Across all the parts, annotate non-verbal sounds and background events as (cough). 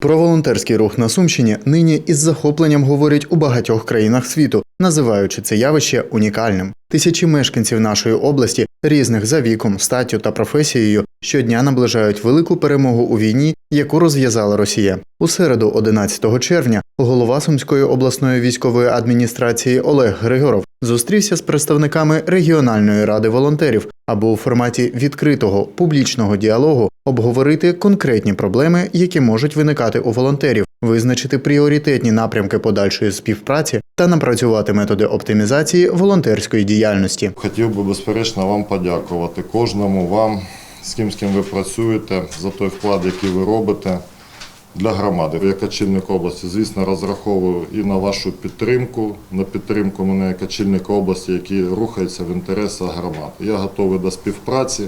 Про волонтерський рух на Сумщині нині із захопленням говорять у багатьох країнах світу, називаючи це явище унікальним. Тисячі мешканців нашої області, різних за віком, статтю та професією, щодня наближають велику перемогу у війні, яку розв'язала Росія. У середу, 11 червня, голова Сумської обласної військової адміністрації Олег Григоров зустрівся з представниками регіональної ради волонтерів, аби у форматі відкритого публічного діалогу обговорити конкретні проблеми, які можуть виникати у волонтерів, визначити пріоритетні напрямки подальшої співпраці та напрацювати методи оптимізації волонтерської діяльності. Хотів би безперечно вам подякувати кожному вам, з ким з ким ви працюєте, за той вклад, який ви робите для громади. Як очільник області, звісно, розраховую і на вашу підтримку, на підтримку мене як очільника області, який рухається в інтересах громад. Я готовий до співпраці.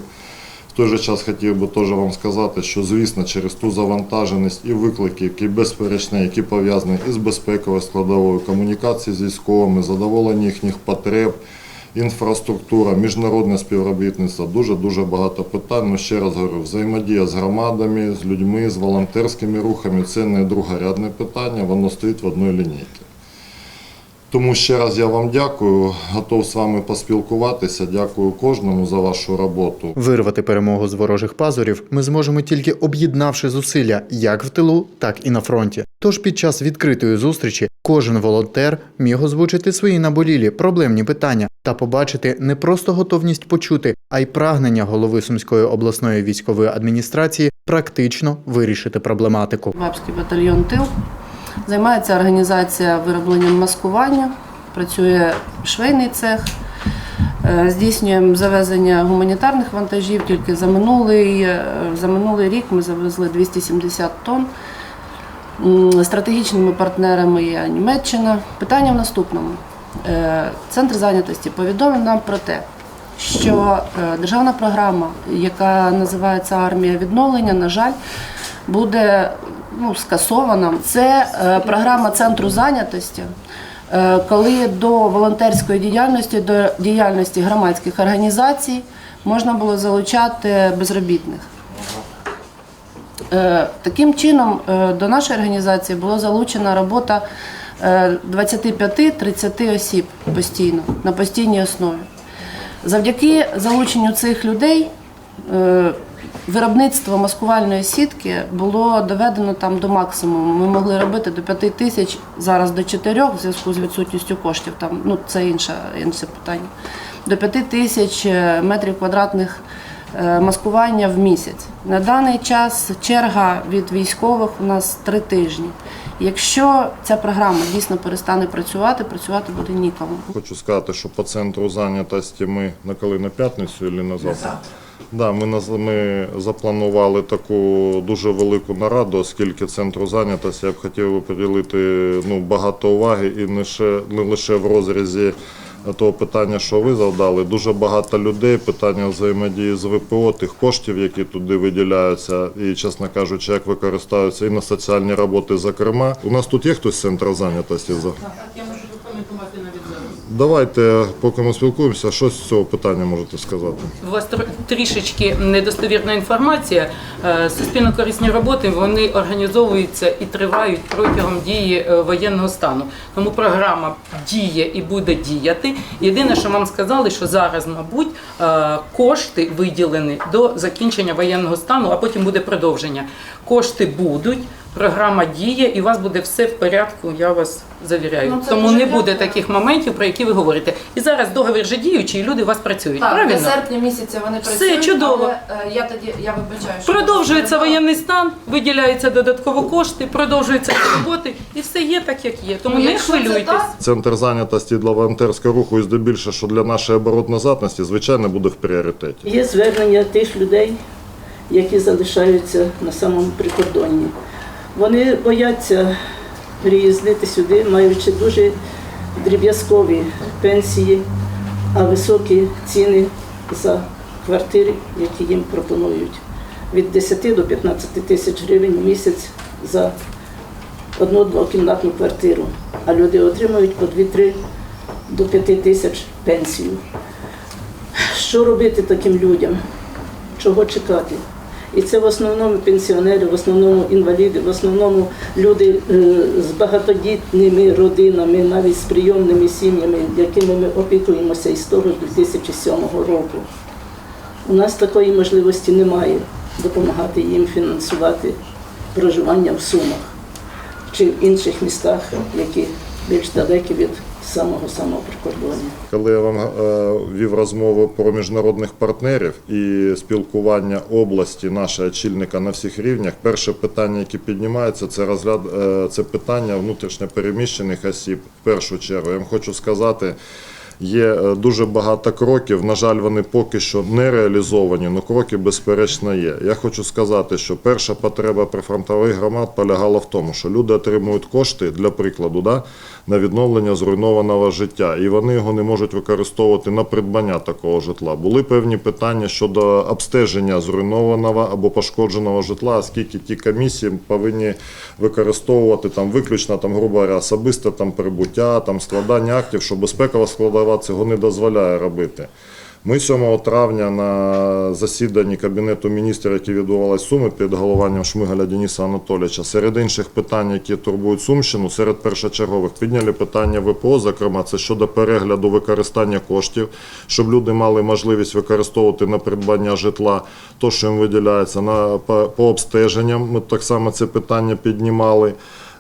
В той же час хотів би теж вам сказати, що звісно через ту завантаженість і виклики, які безперечні, які пов'язані із безпековою складовою комунікації з військовими, задоволення їхніх потреб, інфраструктура, міжнародне співробітництво, дуже дуже багато питань. Ну, ще раз говорю, взаємодія з громадами, з людьми, з волонтерськими рухами це не другорядне питання, воно стоїть в одній лінійці. Тому ще раз я вам дякую, готов з вами поспілкуватися. Дякую кожному за вашу роботу. Вирвати перемогу з ворожих пазурів ми зможемо тільки об'єднавши зусилля як в тилу, так і на фронті. Тож під час відкритої зустрічі кожен волонтер міг озвучити свої наболілі проблемні питання та побачити не просто готовність почути, а й прагнення голови Сумської обласної військової адміністрації практично вирішити проблематику. Вабський батальйон Тил. Займається організація виробленням маскування, працює швейний цех. Е, Здійснюємо завезення гуманітарних вантажів. Тільки за минулий, е, за минулий рік ми завезли 270 тонн. Стратегічними партнерами є Німеччина. Питання в наступному. Е, Центр зайнятості повідомив нам про те, що е, державна програма, яка називається Армія відновлення, на жаль, буде ну, скасована. Це е, програма центру зайнятості, коли до волонтерської діяльності, до діяльності громадських організацій можна було залучати безробітних. Е, Таким чином, е, до нашої організації була залучена робота е, 25-30 осіб постійно, на постійній основі. Завдяки залученню цих людей е, виробництво маскувальної сітки було доведено там до максимуму. Ми могли робити до 5 тисяч, зараз до 4 в зв'язку з відсутністю коштів. Там, ну, це інше, інше питання. До 5 тисяч е, метрів квадратних е, маскування в місяць. На даний час черга від військових у нас три тижні. Якщо ця програма дійсно перестане працювати, працювати буде нікому. Хочу сказати, що по центру зайнятості ми на коли на п'ятницю чи на завтра? Да, ми, ми запланували таку дуже велику нараду, оскільки центру зайнятості я б хотів приділити ну, багато уваги і не, ще, не лише в розрізі того питання, що ви завдали. Дуже багато людей, питання взаємодії з ВПО, тих коштів, які туди виділяються, і, чесно кажучи, як використовуються і на соціальні роботи, зокрема. У нас тут є хтось з центру зайнятості? За- Я можу прокоментувати навіть зараз. Давайте, поки ми спілкуємося, що з цього питання можете сказати? У вас трішечки недостовірна інформація. Е, Суспільно-корисні роботи вони організовуються і тривають протягом дії е, воєнного стану. Тому програма діє і буде діяти. Єдине, що вам сказали, що зараз, мабуть, е, кошти виділені до закінчення воєнного стану, а потім буде продовження. Кошти будуть. Програма діє і у вас буде все в порядку, я вас завіряю. Ну, це Тому дуже не буде дякую. таких моментів, про які ви говорите. І зараз договір вже діючий, і люди у вас працюють. Так, Правильно? до серпня місяця вони Все працюють. чудово. Але, е, я тоді я вибачаю, що Продовжується я воєнний стан, виділяються додатково кошти, продовжуються роботи, і все є так, як є. Тому Ну, не якщо це хвилюйтесь. так, Центр зайнятості для волонтерського руху і здебільшого, що для нашої обороноздатності, звичайно, буде в пріоритеті. Є звернення тих людей, які залишаються на самому прикордонні. Вони бояться приїздити сюди, маючи дуже дріб'язкові пенсії, а високі ціни за квартири, які їм пропонують. Від 10 до 15 тисяч гривень в місяць за одну двокімнатну квартиру. А люди отримують по 2-3 до 5 тисяч пенсію. Що робити таким людям? Чого чекати? І це в основному пенсіонери, в основному інваліди, в основному люди е, з багатодітними родинами, навіть з прийомними сім'ями, якими ми опікуємося із того 2007 року. У нас такої можливості немає допомагати їм фінансувати проживання в Сумах чи в інших містах, які більш далекі від самого самого прикордоння. Коли я вам е, вів розмову про міжнародних партнерів і спілкування області, нашого очільника на всіх рівнях, перше питання, яке піднімається, це розгляд е, це питання внутрішньопереміщених осіб. В першу чергу я вам хочу сказати. Є е, дуже багато кроків. На жаль, вони поки що не реалізовані, але кроки безперечно є. Я хочу сказати, що перша потреба прифронтових громад полягала в тому, що люди отримують кошти для прикладу да, на відновлення зруйнованого життя, і вони його не можуть використовувати на придбання такого житла. Були певні питання щодо обстеження зруйнованого або пошкодженого житла, оскільки ті комісії повинні використовувати там виключно там, грубо говоря, особисте там прибуття, там складання актів, що безпекова складова цього не дозволяє робити. Ми 7 травня на засіданні Кабінету міністрів, яке відбувалось в Суми під головуванням Шмигаля Дениса Анатолійовича, серед інших питань, які турбують Сумщину, серед першочергових підняли питання ВПО, зокрема, це щодо перегляду використання коштів, щоб люди мали можливість використовувати на придбання житла, то, що їм виділяється на, по, по обстеженням. Ми так само це питання піднімали.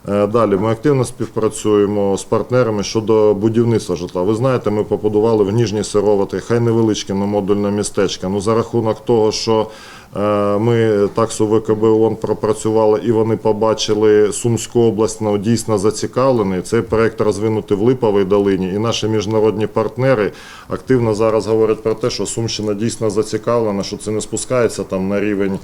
Е, Далі ми активно співпрацюємо з партнерами щодо будівництва житла. Ви знаєте, ми побудували в Ніжній Сировати, хай невеличке, але модульне містечко. Ну за рахунок того, що е, ми таксу ВКБ ООН пропрацювали і вони побачили Сумську область, ну, дійсно зацікавлені. Цей проект розвинути в Липовій долині, і наші міжнародні партнери активно зараз говорять про те, що Сумщина дійсно зацікавлена, що це не спускається там на рівень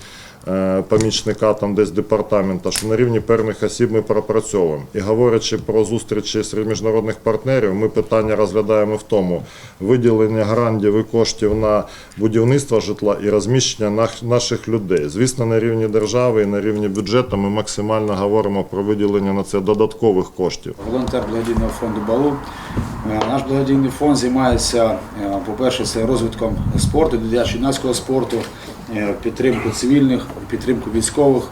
помічника там десь департамента, що на рівні певних осіб ми пропрацьовуємо. І говорячи про зустрічі серед міжнародних партнерів, ми питання розглядаємо в тому виділення грантів і коштів на будівництво житла і розміщення наших людей. Звісно, на рівні держави і на рівні бюджету ми максимально говоримо про виділення на це додаткових коштів. волонтер благодійного фонду Балу. Е, Наш благодійний фонд займається, е, по-перше, це розвитком спорту, дитячо-юнацького спорту, е, підтримку цивільних, підтримку військових.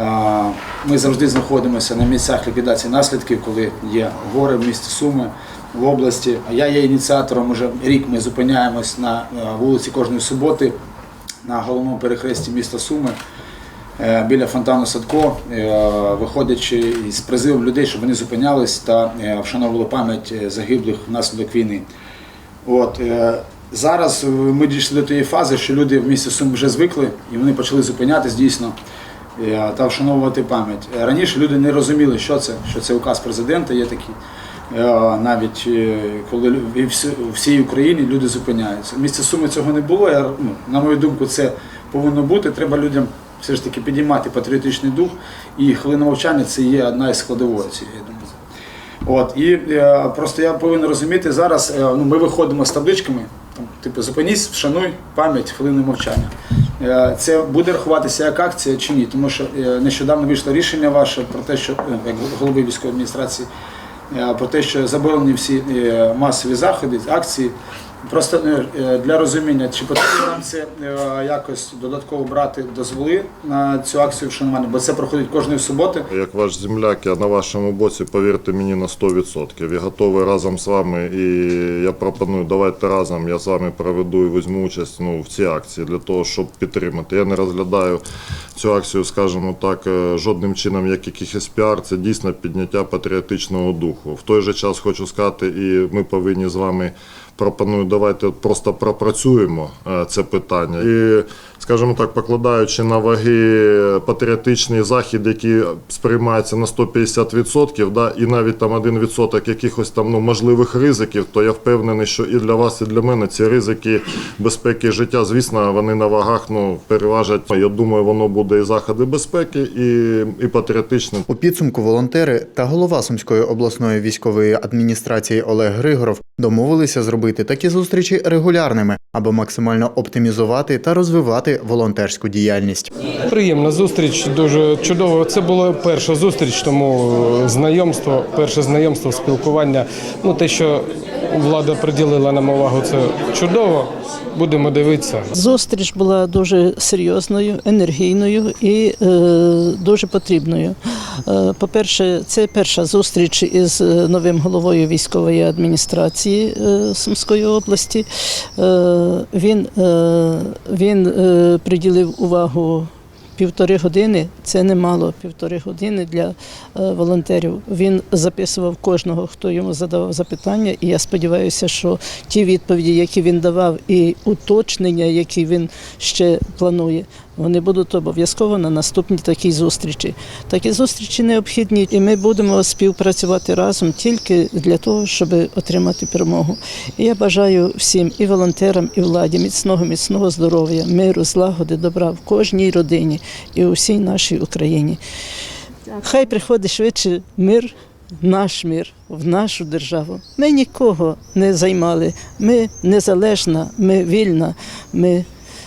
Е, Ми завжди знаходимося на місцях ліквідації наслідків, коли є гори в місті Суми, в області. А Я є ініціатором, уже рік ми зупиняємось на е, вулиці кожної суботи на головному перехресті міста Суми е, біля фонтану Садко, е, виходячи із призивом людей, щоб вони зупинялись та е, вшановували пам'ять е, загиблих внаслідок війни. От, е, зараз е, ми дійшли до тієї фази, що люди в місті Сум вже звикли і вони почали зупинятись дійсно е, та вшановувати пам'ять. Е, Раніше люди не розуміли, що це, що це указ президента є такий. Навіть коли у всій Україні люди зупиняються. В місті Суми цього не було. Я, ну, на мою думку, це повинно бути. Треба людям все ж таки підіймати патріотичний дух, і хвилина мовчання це є одна із складової цієї, я думаю. От, і просто я повинен розуміти зараз, ну, ми виходимо з табличками, типу, зупинись, вшануй пам'ять, хвилини мовчання. Е, це буде рахуватися як акція чи ні? Тому що е, нещодавно вийшло рішення ваше про те, що е, як голови військової адміністрації, про те, що заборонені всі масові заходи, акції. Просто е, для розуміння, чи потрібно нам це е, якось додатково брати дозволи на цю акцію вшанування, бо це проходить кожної суботи. Як ваш земляк, я на вашому боці, повірте мені на 100%. Я готовий разом з вами і я пропоную, давайте разом я з вами проведу і візьму участь ну, в цій акції для того, щоб підтримати. Я не розглядаю цю акцію, скажімо так, е, жодним чином як якийсь піар. Це дійсно підняття патріотичного духу. В той же час хочу сказати, і ми повинні з вами. Пропоную, давайте просто пропрацюємо е, це питання. І, скажімо так, покладаючи на ваги патріотичний захід, який сприймається на 150%, да, і навіть там 1% якихось там ну, можливих ризиків, то я впевнений, що і для вас, і для мене ці ризики безпеки життя, звісно, вони на вагах ну, переважать. Я думаю, воно буде і заходи безпеки, і, і патріотичне. У підсумку волонтери та голова Сумської обласної військової адміністрації Олег Григоров домовилися зробити такі зустрічі регулярними, аби максимально оптимізувати та розвивати волонтерську діяльність. Приємна зустріч, дуже чудово. Це була перша зустріч, тому е, знайомство, перше знайомство, спілкування. Ну те, що влада приділила нам увагу, це чудово. Будемо дивитися. Зустріч була дуже серйозною, енергійною і е, дуже потрібною. Е, по-перше, це перша зустріч із е, новим головою військової адміністрації е, Сумської області. Е, він е, він е, приділив увагу. Півтори години це немало. Півтори години для е, волонтерів. Він записував кожного, хто йому задавав запитання, і я сподіваюся, що ті відповіді, які він давав, і уточнення, які він ще планує, вони будуть обов'язково на наступній такій зустрічі. Такі зустрічі необхідні, і ми будемо співпрацювати разом тільки для того, щоб отримати перемогу. І я бажаю всім і волонтерам, і владі міцного, міцного здоров'я, миру, злагоди, добра в кожній родині і у всій нашій Україні. Хай приходить швидше мир, наш мир в нашу державу. Ми нікого не займали. Ми незалежна, ми вільна, ми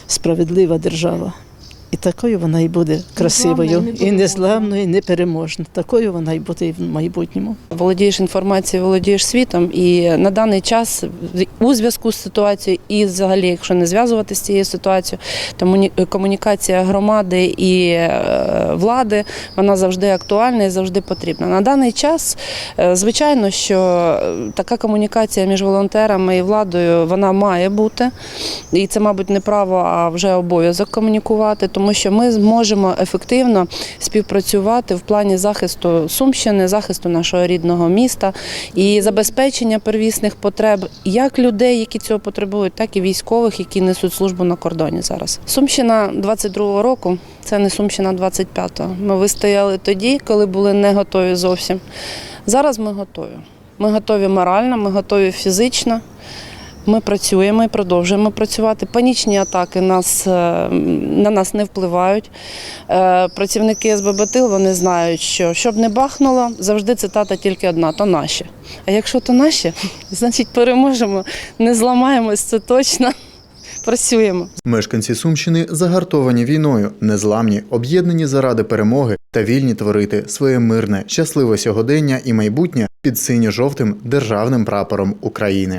справедлива держава. І такою вона і буде красивою, і незламною, і непереможна. Такою вона і буде і в майбутньому. володієш інформацією, володієш світом, і на даний час у зв'язку з ситуацією, і взагалі, якщо не зв'язувати з цією ситуацією, то комунікація громади і е, влади вона завжди актуальна і завжди потрібна. На даний час, е, звичайно, що е, така комунікація між волонтерами і владою вона має бути, і це, мабуть, не право, а вже обов'язок комунікувати, тому що ми зможемо ефективно співпрацювати в плані захисту Сумщини, захисту нашого рідного міста і забезпечення первісних потреб як людей, які цього потребують, так і військових, які несуть службу на кордоні зараз. Сумщина 22-го року це не Сумщина 25-го. Ми вистояли тоді, коли були не готові зовсім. Зараз ми готові. Ми готові морально, ми готові фізично. Ми працюємо і продовжуємо працювати. Панічні атаки нас, е, на нас не впливають. Е, Працівники СББ «Тил» вони знають, що щоб не бахнуло, завжди цитата тільки одна то наші. А якщо то наші, (laughs) значить переможемо, не зламаємось, це точно. (laughs) Працюємо. Мешканці Сумщини загартовані війною, незламні, об'єднані заради перемоги та вільні творити своє мирне, щасливе сьогодення і майбутнє під синьо-жовтим державним прапором України.